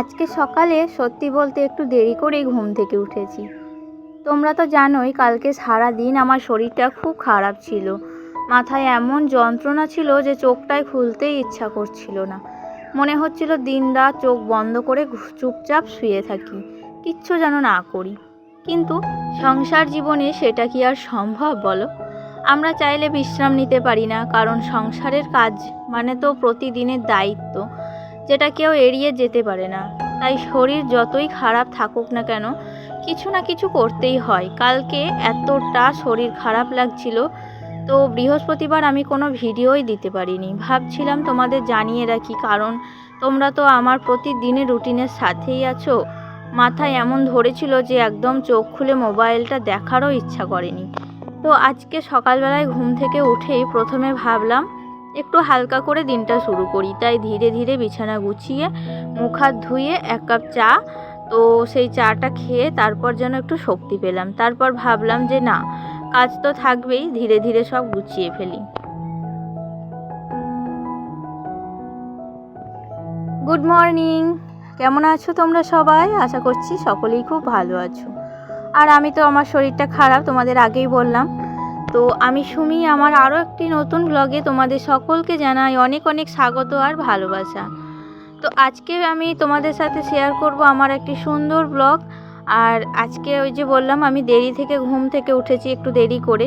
আজকে সকালে সত্যি বলতে একটু দেরি করেই ঘুম থেকে উঠেছি। তোমরা তো জানোই কালকে সারা দিন আমার শরীরটা খুব খারাপ ছিল। মাথায় এমন যন্ত্রণা ছিল যে চোখটায় খুলতেই ইচ্ছা করছিল না। মনে হচ্ছিল দিন রাত চোখ বন্ধ করে চুপচাপ শুয়ে থাকি, কিচ্ছু যেন না করি। কিন্তু সংসার জীবনে সেটা কি আর সম্ভব বলো? আমরা চাইলে বিশ্রাম নিতে পারি না, কারণ সংসারের কাজ মানে তো প্রতিদিনের দায়িত্ব। যেটা কেউ এড়িয়ে যেতে পারে না। তাই শরীর যতই খারাপ থাকুক না কেন, কিছু না কিছু করতেই হয়। কালকে এতটা শরীর খারাপ লাগছিল, তো বৃহস্পতিবার আমি কোনো ভিডিওই দিতে পারিনি। ভাবছিলাম তোমাদের জানিয়ে রাখি, কারণ তোমরা তো আমার প্রতিদিনের রুটিনের সাথেই আছো। মাথায় এমন ধরেছিল যে একদম চোখ খুলে মোবাইলটা দেখারও ইচ্ছা করেনি। তো আজকে সকালবেলায় ঘুম থেকে উঠেই প্রথমে ভাবলাম একটু হালকা করে দিনটা শুরু করি। তাই ধীরে ধীরে বিছানা গুছিয়ে মুখ হাত ধুয়ে এক কাপ চা, তো সেই চাটা খেয়ে তারপর যেন একটু শক্তি পেলাম। তারপর ভাবলাম যে না, কাজ তো থাকবেই, ধীরে ধীরে সব গুছিয়ে ফেলি। গুড মর্নিং কেমন আছো তোমরা সবাই? আশা করছি সকলেই খুব ভালো আছো। আর আমি তো আমার শরীরটা খারাপ, তোমাদের আগেই বললাম। তো আমি সুমি, আমার আরও একটি নতুন ব্লগে তোমাদের সকলকে জানাই অনেক অনেক স্বাগত আর ভালোবাসা। তো আজকে আমি তোমাদের সাথে শেয়ার করব আমার একটি সুন্দর ব্লগ আর আজকে ওই যে বললাম, আমি দেরি থেকে ঘুম থেকে উঠেছি, একটু দেরি করে।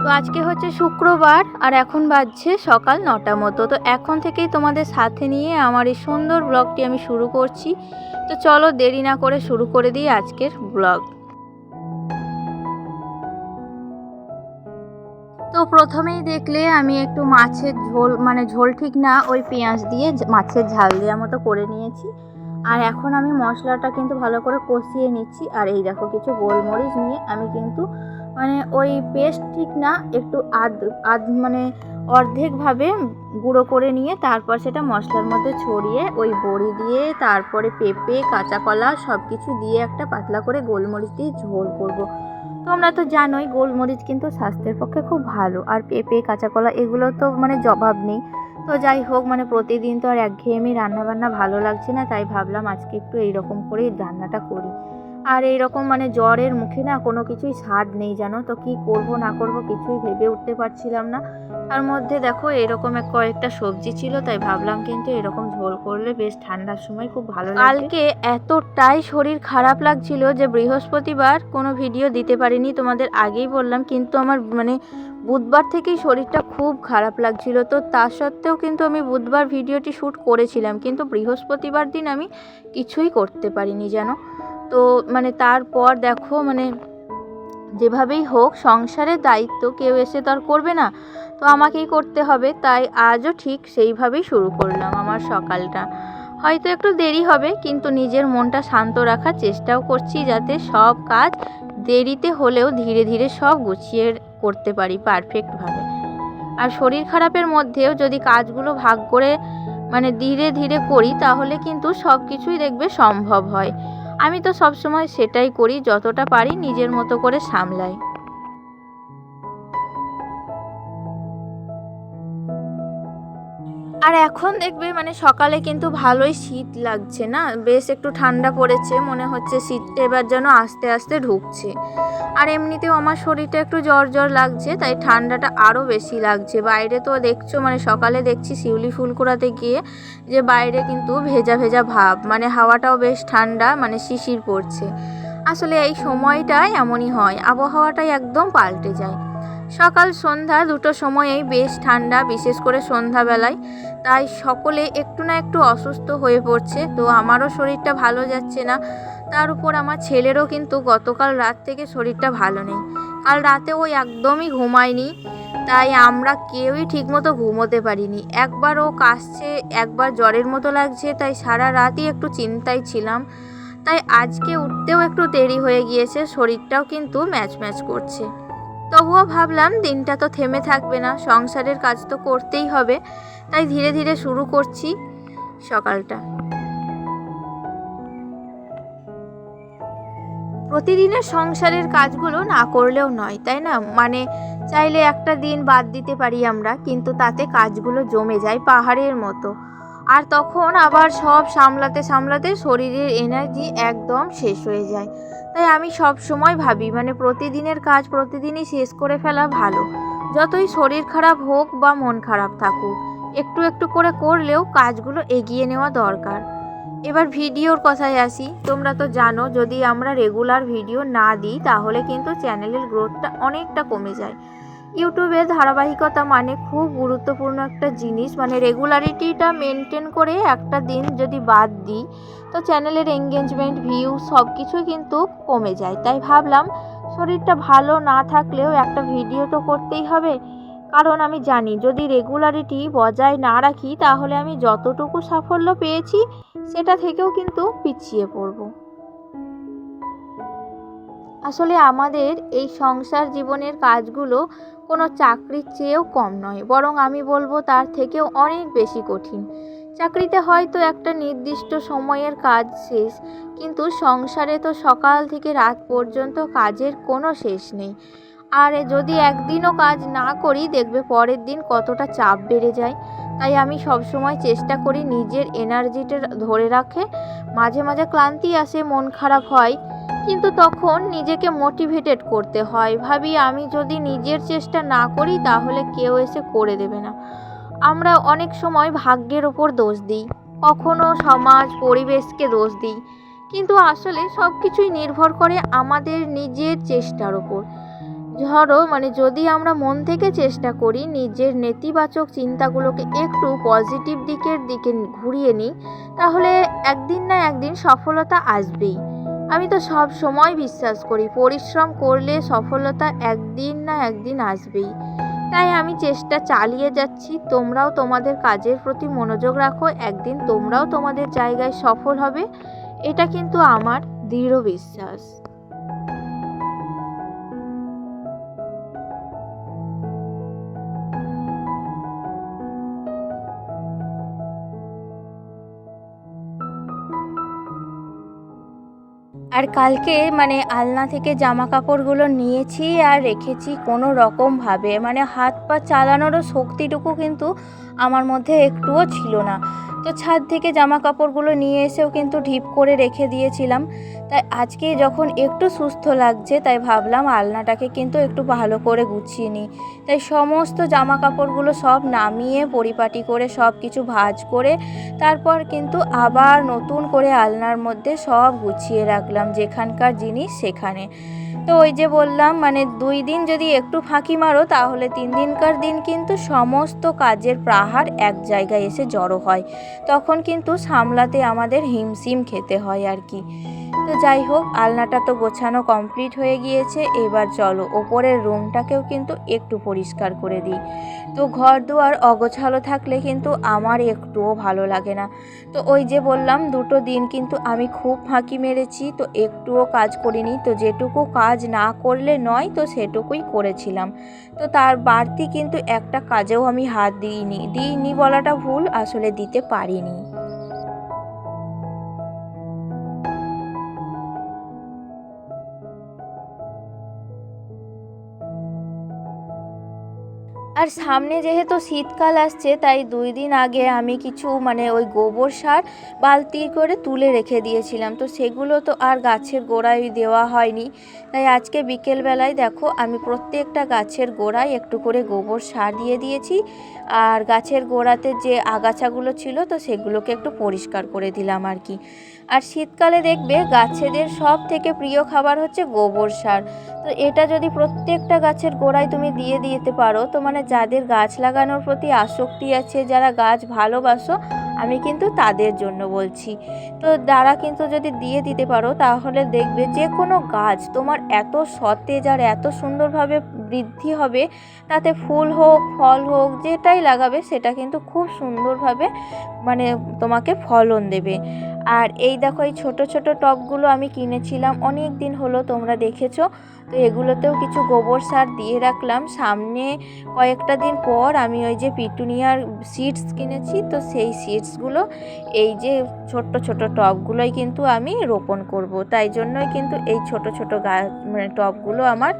তো আজকে হচ্ছে শুক্রবার, আর এখন বাজছে সকাল নটা মতো। তো এখন থেকেই তোমাদের সাথে নিয়ে আমার এই সুন্দর ব্লগটি আমি শুরু করছি। তো চলো দেরি না করে শুরু করে দিই আজকের ব্লগ তো প্রথমেই দেখলে আমি একটু মাছের ঝোল মানে ঝোল ঠিক না, ওই পেঁয়াজ দিয়ে মাছের ঝাল দেওয়ার মতো করে নিয়েছি আর এখন আমি মশলাটা কিন্তু ভালো করে কষিয়ে নিচ্ছি আর এই দেখো কিছু গোলমরিচ নিয়ে আমি কিন্তু মানে ওই পেস্ট ঠিক না, একটু আধ আধ মানে অর্ধেকভাবে গুঁড়ো করে নিয়ে তারপর সেটা মশলার মধ্যে ছড়িয়ে ওই বড়ি দিয়ে, তারপরে পেঁপে কাঁচা কলা সব কিছু দিয়ে একটা পাতলা করে গোলমরিচ দিয়ে ঝোল করব। তোমরা তো জানোই গোলমরিচ কিন্তু স্বাস্থ্যের পক্ষে খুব ভালো। আর পেঁপে, কাঁচাকলা এগুলো তো মানে জবাব নেই। তো যাই হোক মানে প্রতিদিন তো আর একঘেয়েমি রান্নাবান্না ভালো লাগছে না, তাই ভাবলাম আজকে একটু এইরকম করেই রান্নাটা করি। আর এইরকম মানে জ্বরের মুখে না কোনো কিছুই স্বাদ নেই জানো? তো কি করব না করব কিছুই ভেবে উঠতে পারছিলাম না। তার মধ্যে দেখো এরকম এক কয়েকটা সবজি ছিল, তাই ভাবলাম কিন্তু এরকম ঝোল করলে বেশ ঠান্ডার সময় খুব ভালো কালকে এতটাই শরীর খারাপ লাগছিল যে বৃহস্পতিবার কোনো ভিডিও দিতে পারিনি, তোমাদের আগেই বললাম, কিন্তু আমার মানে বুধবার থেকেই শরীরটা খুব খারাপ লাগছিল। তো তা সত্ত্বেও কিন্তু আমি বুধবার ভিডিওটি শ্যুট করেছিলাম, কিন্তু বৃহস্পতিবার দিন আমি কিছুই করতে পারিনি যেন। তো মানে তারপর দেখো মানে যেভাবেই হোক সংসারের দায়িত্ব কেউ এসে তো আর করবে না। তো আমাকেই করতে হবে, তাই আজও ঠিক সেইভাবেই শুরু করলাম আমার সকালটা। হয়তো একটু দেরি হবে, কিন্তু নিজের মনটা শান্ত রাখার চেষ্টাও করছি যাতে সব কাজ দেরিতে হলেও ধীরে ধীরে সব গুছিয়ে করতে পারি পারফেক্টভাবে। আর শরীর খারাপের মধ্যেও যদি কাজগুলো ভাগ করে মানে ধীরে ধীরে করি, তাহলে কিন্তু সব কিছুই দেখবে সম্ভব হয়। আমি তো সবসময় সেটাই করি, যতটা পারি নিজের মতো করে সামলাই। আর এখন দেখবে মানে সকালে কিন্তু ভালোই শীত লাগছে না? বেশ একটু ঠান্ডা পড়েছে, মনে হচ্ছে শীতটা এবার যেন আস্তে আস্তে ঢুকছে। আর এমনিতেও আমার শরীরটা একটু জ্বর জ্বর লাগছে, তাই ঠান্ডাটা আরও বেশি লাগছে। বাইরে তো দেখছ মানে সকালে দেখছি শিউলি ফুল কুড়াতে গিয়ে যে বাইরে কিন্তু ভেজা ভেজা ভাব মানে হাওয়াটাও বেশ ঠান্ডা মানে শিশির পড়ছে। আসলে এই সময়টাই এমনই হয়, আবহাওয়াটাই একদম পাল্টে যায়। সকাল সন্ধ্যা দুটো সময়েই বেশ ঠান্ডা, বিশেষ করে সন্ধ্যাবেলায়। তাই সকলে একটু না একটু অসুস্থ হয়ে পড়ছে, তো আমারও শরীরটা ভালো যাচ্ছে না। তার উপর আমার ছেলেরও কিন্তু গতকাল রাত থেকে শরীরটা ভালো নেই। কাল রাতে ও একদমই ঘুমায়নি, তাই আমরা কেউই ঠিকমতো ঘুমোতে পারিনি। একবার ও কাশছে, একবার জ্বরের মতো লাগছে, তাই সারা রাতই একটু চিন্তায় ছিলাম। তাই আজকে উঠতেও একটু দেরি হয়ে গিয়েছে, শরীরটাও কিন্তু ম্যাচ ম্যাচ করছে। তবুও ভাবলাম দিনটা তো থেমে থাকবে না, সংসারের কাজ তো করতেই হবে, তাই ধীরে ধীরে শুরু করছি সকালটা। প্রতিদিনের সংসারের কাজগুলো না করলেও নয়, তাই না? মানে চাইলে একটা দিন বাদ দিতে পারি আমরা, কিন্তু তাতে কাজগুলো জমে যায় পাহাড়ের মতো। আর তখন আবার সব সামলাতে সামলাতে শরীরের এনার্জি একদম শেষ হয়ে যায়। তাই আমি সব সময় ভাবি মানে প্রতিদিনের কাজ প্রতিদিনই শেষ করে ফেলা ভালো। যতই শরীর খারাপ হোক বা মন খারাপ থাকুক, একটু একটু করে করলেও কাজগুলো এগিয়ে নেওয়া দরকার। এবার ভিডিওর কথায় আসি, তোমরা তো জানো, যদি আমরা রেগুলার ভিডিও না দিই, তাহলে কিন্তু চ্যানেলের গ্রোথটা অনেকটা কমে যায়। ইউটিউবের ধারাবাহিকতা মানে খুব গুরুত্বপূর্ণ একটা জিনিস। মানে রেগুলারিটিটা মেনটেন করে একটা দিন যদি বাদ দিই, তো চ্যানেলের এঙ্গেজমেন্ট ভিউ সব কিছুই কিন্তু কমে যায়। তাই ভাবলাম শরীরটা ভালো না থাকলেও একটা ভিডিও তো করতেই হবে। কারণ আমি জানি যদি রেগুলারিটি বজায় না রাখি, তাহলে আমি যতটুকু সাফল্য পেয়েছি, সেটা থেকেও কিন্তু পিছিয়ে পড়ব। আসলে আমাদের এই সংসার জীবনের কাজগুলো কোনো চাকরির চেয়েও কম নয়, বরং আমি বলব তার থেকেও অনেক বেশি কঠিন। চাকরিতে হয়তো একটা নির্দিষ্ট সময়ের কাজ শেষ, কিন্তু সংসারে তো সকাল থেকে রাত পর্যন্ত কাজের কোনো শেষ নেই। আর যদি একদিনও কাজ না করি, দেখবে পরের দিন কতটা চাপ বেড়ে যায়। তাই আমি সবসময় চেষ্টা করি নিজের এনার্জিটা ধরে রাখে। মাঝে মাঝে ক্লান্তি আসে, মন খারাপ হয়। কিন্তু তখন নিজেকে মোটিভেটেড করতে হয়। ভাবি, আমি যদি নিজের চেষ্টা না করি, তাহলে কেউ এসে করে দেবে না। আমরা অনেক সময় ভাগ্যের ওপর দোষ দিই। কখনো সমাজ, পরিবেশকে দোষ দিই। কিন্তু আসলে সব কিছুই নির্ভর করে আমাদের নিজের চেষ্টার ওপর ধরো মানে যদি আমরা মন থেকে চেষ্টা করি, নিজের নেতিবাচক চিন্তাগুলোকে একটু পজিটিভ দিকের দিকে ঘুরিয়ে নিই, তাহলে একদিন না একদিন সফলতা আসবেই। আমি তো সব সময় বিশ্বাস করি, পরিশ্রম করলে সফলতা একদিন না একদিন আসবেই। তাই আমি চেষ্টা চালিয়ে যাচ্ছি, তোমরাও তোমাদের কাজের প্রতি মনোযোগ রাখো, একদিন তোমরাও তোমাদের জায়গায় সফল হবে, এটা কিন্তু আমার দৃঢ় বিশ্বাস। আর কালকে মানে আলনা থেকে জামা কাপড়গুলো নিয়েছি আর রেখেছি কোনো রকমভাবে মানে হাত পা চালানোরও শক্তিটুকু কিন্তু আমার মধ্যে একটুও ছিল না। তো ছাদ থেকে জামা কাপড়গুলো নিয়ে এসেও কিন্তু ঢিপ করে রেখে দিয়েছিলাম। তাই আজকে যখন একটু সুস্থ লাগছে, তাই ভাবলাম আলনাটাকে কিন্তু একটু ভালো করে গুছিয়ে নিই। তাই সমস্ত জামা কাপড়গুলো সব নামিয়ে, পরিপাটি করে, সব কিছু ভাজ করে, তারপর কিন্তু আবার নতুন করে আলনার মধ্যে সব গুছিয়ে রাখলাম, যেখানকার জিনিস সেখানে। তো ওই যে বললাম মানে দুই দিন যদি একটু ফাঁকি মারো, তাহলে তিন দিনকার দিন কিন্তু সমস্ত কাজের প্রাহার এক জায়গায় এসে জড়ো হয়। তখন কিন্তু সামলাতে আমাদের হিমসিম খেতে হয় আর কি। তো যাই হোক, আলনাটা তো গোছানো কমপ্লিট হয়ে গিয়েছে, এবার চলো, ওপরের রুমটাকেও কিন্তু একটু পরিষ্কার করে দিই। তো ঘর দুয়ার অগোছালো থাকলে কিন্তু আমার একটুও ভালো লাগে না। তো ওই যে বললাম, দুটো দিন কিন্তু আমি খুব ফাঁকি মেরেছি, তো একটুও কাজ করিনি। তো যেটুকু কাজ না করলে নয়, তো সেটুকুই করেছিলাম। তো তার বাড়তি কিন্তু একটা কাজেও আমি হাত দিইনি। দিইনি বলাটা ভুল, আসলে দিতে পারিনি। আর সামনে যেহেতু শীতকাল আসছে, তাই দুই দিন আগে আমি কিছু মানে ওই গোবর সার বালতি করে তুলে রেখে দিয়েছিলাম। তো সেগুলো তো আর গাছের গোড়ায় দেওয়া হয়নি। তাই আজকে বিকেলবেলায় দেখো, আমি প্রত্যেকটা গাছের গোড়ায় একটু করে গোবর সার দিয়ে দিয়েছি। আর গাছের গোড়াতে যে আগাছাগুলো ছিল, তো সেগুলোকে একটু পরিষ্কার করে দিলাম আর কি। আর শীতকালে দেখবে গাছেদের সব থেকে প্রিয় খাবার হচ্ছে গোবর সার। তো এটা যদি প্রত্যেকটা গাছের গোড়ায় তুমি দিয়ে দিতে পারো, তো মানে যাদের গাছ লাগানোর প্রতি আসক্তি আছে, যারা গাছ ভালোবাসো, আমি কিন্তু তাদের জন্য বলছি। তো তারা কিন্তু যদি দিয়ে দিতে পারো, তাহলে দেখবে যে কোনো গাছ তোমার এত সতেজ আর এত সুন্দরভাবে বৃদ্ধি হবে, তাতে ফুল হোক, ফল হোক, যেটাই লাগাবে, সেটা কিন্তু খুব সুন্দরভাবে মানে তোমাকে ফলন দেবে। আর এই দেখো, এই ছোটো ছোটো টবগুলো আমি কিনেছিলাম, অনেক দিন হলো তোমরা দেখেছ। তো এগুলোতেও কিছু গোবর সার দিয়ে রাখলাম। সামনে কয়েকটা দিন পর আমি ওই যে পিটুনিয়ার সিডস কিনেছি, তো সেই সিডসগুলো এই যে ছোট্ট ছোট টবগুলোই কিন্তু আমি রোপণ করব। তাই জন্যই কিন্তু এই ছোট ছোট গাছ মানে টবগুলো আমার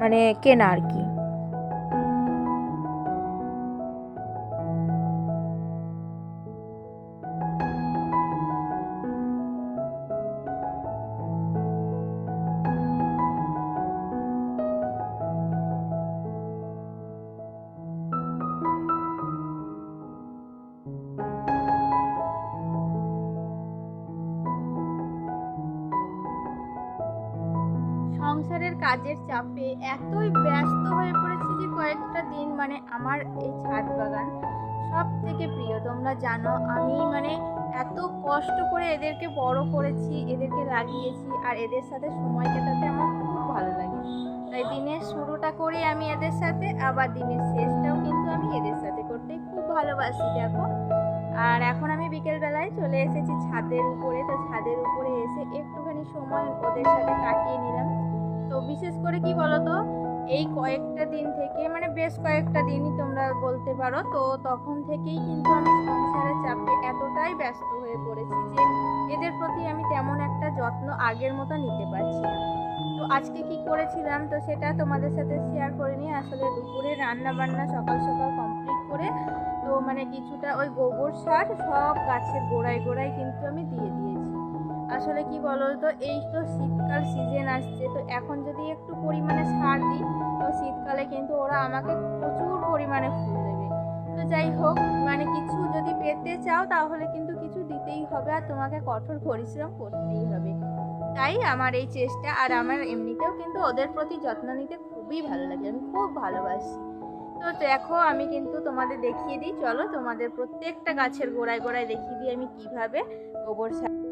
মানে কেনা আর কি। কাজের চাপে এতই ব্যস্ত হয়ে পড়েছি যে কয়েকটা দিন মানে আমার এই ছাদ বাগান সব থেকে প্রিয়। তোমরা জানো, আমি মানে এত কষ্ট করে এদেরকে বড় করেছি, এদেরকে লাগিয়েছি আর এদের সাথে সময় কাটাতে আমার খুব ভালো লাগে। তাই দিনের শুরুটা করি আমি এদের সাথে, আবার দিনের শেষটাও কিন্তু আমি এদের সাথে করতে খুব ভালোবাসি, দেখো। আর এখন আমি বিকেলবেলায় চলে এসেছি ছাদের উপরে, তো ছাদের উপরে এসে একটুখানি সময় ওদের সাথে কাটিয়ে নিলাম। তো বিশেষ করে কি বলতো, এই কয়েকটা দিন থেকে মানে বেশ কয়েকটা দিনই তোমরা বলতে পারো, তো তখন থেকেই কিন্তু আমি সংসারের চাপে এতটাই ব্যস্ত হয়ে পড়েছি যে এদের প্রতি আমি তেমন একটা যত্ন আগের মতো নিতে পারছি তো আজকে কি করেছিলাম, তো সেটা তোমাদের সাথে শেয়ার করে নিয়ে আসলে দুপুরে রান্না বান্না সকাল সকাল কমপ্লিট করে, তো মানে কিছুটা ওই গোবর সার সব গাছের গোড়ায় গোড়ায় কিন্তু আমি দিয়ে দিয়েছি। আসলে কি বলো তো, এই তো শীতকাল সিজন আসছে, তো এখন যদি একটু পরিমাণে সার দিই, তো শীতকালে কিন্তু ওরা আমাকে প্রচুর পরিমাণে ফুল দেবে। তো যাই হোক মানে কিছু যদি পেতে চাও তাহলে কিন্তু কিছু দিতেই হবে আর তোমাকে কঠোর পরিশ্রম করতেই হবে। তাই আমার এই চেষ্টা, আর আমার এমনিতেও কিন্তু ওদের প্রতি যত্ন নিতে খুবই ভালো লাগে, আমি খুব ভালোবাসি। তো দেখো, আমি কিন্তু তোমাদের দেখিয়ে দিই, চলো তোমাদের প্রত্যেকটা গাছের গোড়ায় গোড়ায় দেখিয়ে দিই আমি কীভাবে গোবর সার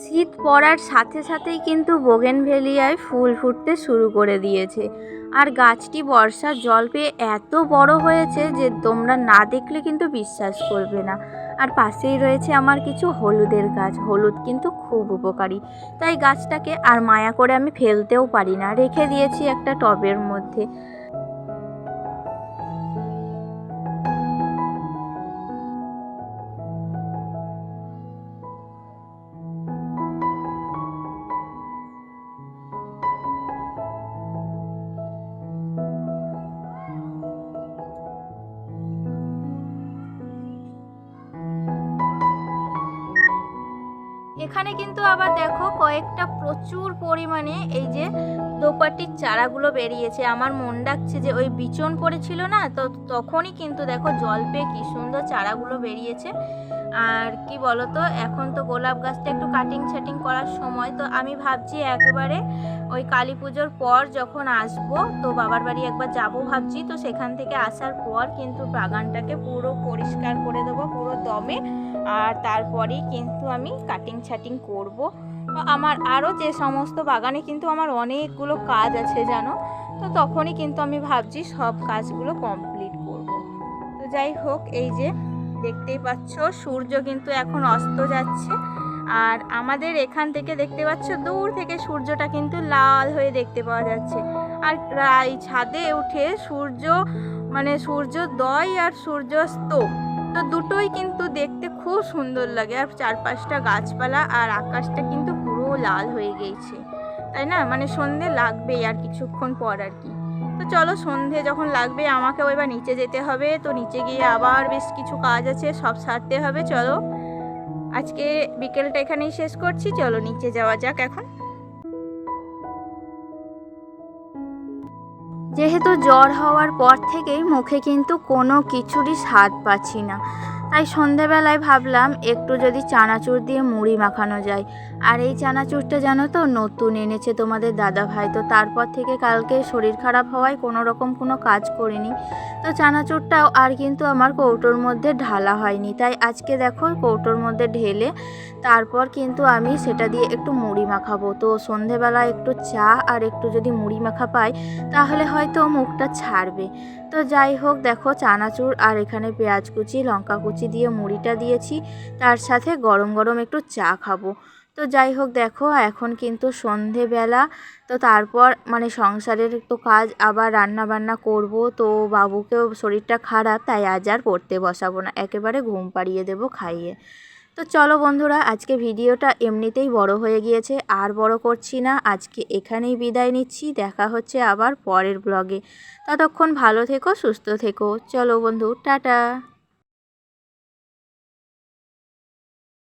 শীত পড়ার সাথে সাথেই কিন্তু বোগেনভেলিয়ায় ফুল ফুটতে শুরু করে দিয়েছে। আর গাছটি বর্ষার জল পেয়ে এত বড় হয়েছে যে তোমরা না দেখলে কিন্তু বিশ্বাস করবে না। আর পাশেই রয়েছে আমার কিছু হলুদের গাছ। হলুদ কিন্তু খুব উপকারী। তাই গাছটাকে আর মায়া করে আমি ফেলতেও পারি না। রেখে দিয়েছি একটা টবের মধ্যে। এখানে কিন্তু আবার দেখো কয়েকটা প্রচুর পরিমাণে এই যে দোপাটির চারাগুলো বেরিয়েছে। আমার মন ডাকছে যে ওই বিচন পড়েছিল না, তো তখনই কিন্তু দেখো জল পেয়ে কি সুন্দর চারাগুলো বেরিয়েছে। আর কি বলতো, এখন তো গোলাপ গাছটা একটু কাটিং ছাটিং করার সময়, তো আমি ভাবছি একেবারে ওই কালী পুজোর পর যখন আসব, তো বাবার বাড়ি একবার যাব ভাবছি, তো সেখান থেকে আসার পর কিন্তু বাগানটাকে পুরো পরিষ্কার করে দেবো, পুরো দমে। আর তারপরেই কিন্তু আমি কাটিং ছাটিং করব। আমার আরও যে সমস্ত বাগানে কিন্তু আমার অনেকগুলো কাজ আছে, জানো? তো তখনই কিন্তু আমি ভাবছি সব কাজগুলো কমপ্লিট করব। তো যাই হোক, এই যে দেখতেই পাচ্ছ, সূর্য কিন্তু এখন অস্ত যাচ্ছে। আর আমাদের এখান থেকে দেখতে পাচ্ছ, দূর থেকে সূর্যটা কিন্তু লাল হয়ে দেখতে পাওয়া যাচ্ছে। আর এই ছাদে উঠে সূর্য মানে সূর্যোদয় আর সূর্যাস্ত, তো দুটোই কিন্তু দেখতে খুব সুন্দর লাগে। আর চারপাশটা গাছপালা আর আকাশটা কিন্তু পুরো লাল হয়ে গেছে। তাই না? মানে সন্ধে লাগবেই আর কিছুক্ষণ পর আর কি। তো চলো সন্ধে যখন লাগবে আমাকেও এবার নিচে যেতে হবে। তো নিচে গিয়ে আবার বেশ কিছু কাজ আছে, সব সারতে হবে। চলো আজকে বিকেলটা এখানেই শেষ করছি। চলো নিচে যাওয়া যাক এখন। যেহেতু জ্বর হওয়ার পর থেকেই মুখে কিন্তু কোনো কিছুরই স্বাদ পাচ্ছি না। তাই সন্ধেবেলায় ভাবলাম একটু যদি চানাচুর দিয়ে মুড়ি মাখানো যায়। আর এই চানাচুরটা জানো তো নতুন এনেছে তোমাদের দাদা ভাই তো তারপর থেকে কালকে শরীর খারাপ হওয়ায় কোনো রকম কোনো কাজ করিনি। তো চানাচুরটাও আর কিন্তু আমার কৌটোর মধ্যে ঢালা হয়নি। তাই আজকে দেখো কৌটোর মধ্যে ঢেলে তারপর কিন্তু আমি সেটা দিয়ে একটু মুড়ি মাখাবো। তো সন্ধেবেলা একটু চা আর একটু যদি মুড়ি মাখা পাই, তাহলে হয়তো মুখটা ছাড়বে। তো যাই হোক, দেখো চানাচুর আর এখানে পেঁয়াজ কুচি, লঙ্কা কুচি দিয়ে মুড়িটা দিয়েছি, তার সাথে গরম গরম একটু চা খাব। তো যাই হোক দেখো, এখন কিন্তু সন্ধেবেলা, তো তারপর মানে সংসারের তো কাজ, আবার রান্না বান্না করব। তো বাবুকেও শরীরটা খারাপ, তাই আজ আর পড়তে বসাবো না, একেবারে ঘুম পাড়িয়ে দেবো খাইয়ে। তো চলো বন্ধুরা, আজকে ভিডিওটা এমনিতেই বড় হয়ে গিয়েছে, আর বড় করছি না, আজকে এখানেই বিদায় নিচ্ছি, দেখা হচ্ছে আবার পরের ব্লগে ততক্ষণ ভালো থেকো, সুস্থ থেকো। চলো বন্ধু, টাটা।